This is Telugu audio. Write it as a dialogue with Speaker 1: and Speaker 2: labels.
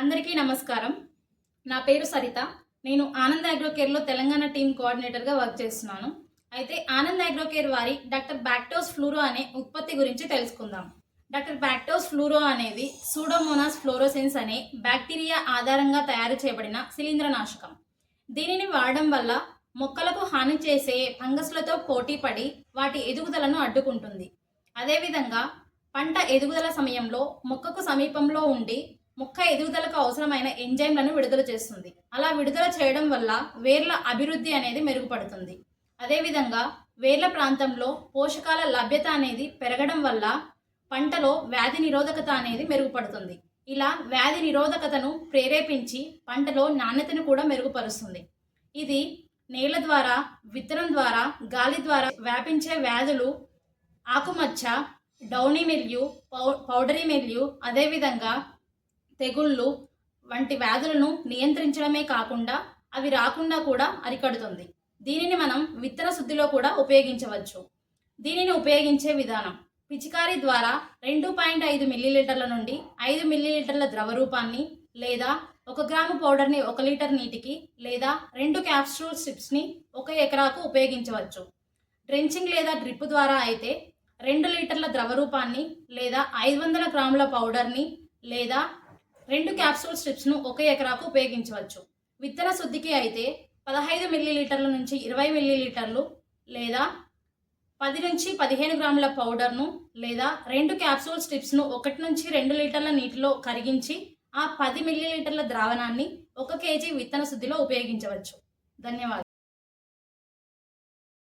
Speaker 1: అందరికీ నమస్కారం. నా పేరు సరిత. నేను ఆనంద్ అగ్రోకేర్లో తెలంగాణ టీమ్ కోఆర్డినేటర్గా వర్క్ చేస్తున్నాను. అయితే ఆనంద్ అగ్రోకేర్ వారి డాక్టర్ బ్యాక్టోస్ ఫ్లూరో అనే ఉత్పత్తి గురించి తెలుసుకుందాం. డాక్టర్ బ్యాక్టోస్ ఫ్లూరో అనేది సూడోమోనాస్ ఫ్లోరోసెన్స్ అనే బ్యాక్టీరియా ఆధారంగా తయారు చేయబడిన శిలీంద్రనాశకం. దీనిని వాడడం వల్ల మొక్కలకు హాని చేసే ఫంగస్లతో పోటీపడి వాటి ఎదుగుదలను అడ్డుకుంటుంది. అదేవిధంగా పంట ఎదుగుదల సమయంలో మొక్కకు సమీపంలో ఉండి మొక్క ఎదుగుదలకు అవసరమైన ఎంజైమ్లను విడుదల చేస్తుంది. అలా విడుదల చేయడం వల్ల వేర్ల అభివృద్ధి అనేది మెరుగుపడుతుంది. అదేవిధంగా వేర్ల ప్రాంతంలో పోషకాల లభ్యత అనేది పెరగడం వల్ల పంటలో వ్యాధి నిరోధకత అనేది మెరుగుపడుతుంది. ఇలా వ్యాధి నిరోధకతను ప్రేరేపించి పంటలో నాణ్యతను కూడా మెరుగుపరుస్తుంది. ఇది నేల ద్వారా విత్తనం ద్వారా గాలి ద్వారా వ్యాపించే వ్యాధులు ఆకుమచ్చ downy mildew pow powdery mildew అదేవిధంగా తెగుళ్ళు వంటి వ్యాధులను నియంత్రించడమే కాకుండా అవి రాకుండా కూడా అరికడుతుంది. దీనిని మనం విత్తన శుద్ధిలో కూడా ఉపయోగించవచ్చు. దీనిని ఉపయోగించే విధానం. పిచికారీ ద్వారా రెండు పాయింట్ ఐదు మిల్లీలీటర్ల నుండి ఐదు మిల్లీలీటర్ల ద్రవ రూపాన్ని లేదా ఒక గ్రాము పౌడర్ని ఒక లీటర్ నీటికి లేదా రెండు క్యాప్సూల్ స్ట్రిప్స్ని ఒక ఎకరాకు ఉపయోగించవచ్చు. డ్రెంచింగ్ లేదా డ్రిప్ ద్వారా అయితే రెండు లీటర్ల ద్రవ రూపాన్ని లేదా ఐదు వందల గ్రాముల పౌడర్ని లేదా రెండు క్యాప్సూల్ స్ట్రిప్స్ను ఒక ఎకరాకు ఉపయోగించవచ్చు. విత్తన శుద్ధికి అయితే పదహైదు మిల్లీలీటర్ల నుంచి ఇరవై మిల్లీలీటర్లు లేదా పది నుంచి పదిహేను గ్రాముల పౌడర్ను లేదా రెండు క్యాప్సూల్ స్ట్రిప్స్ను ఒకటి నుంచి రెండు లీటర్ల నీటిలో కరిగించి ఆ పది మిల్లీలీటర్ల ద్రావణాన్ని ఒక కేజీ విత్తన శుద్ధిలో ఉపయోగించవచ్చు. ధన్యవాదాలు.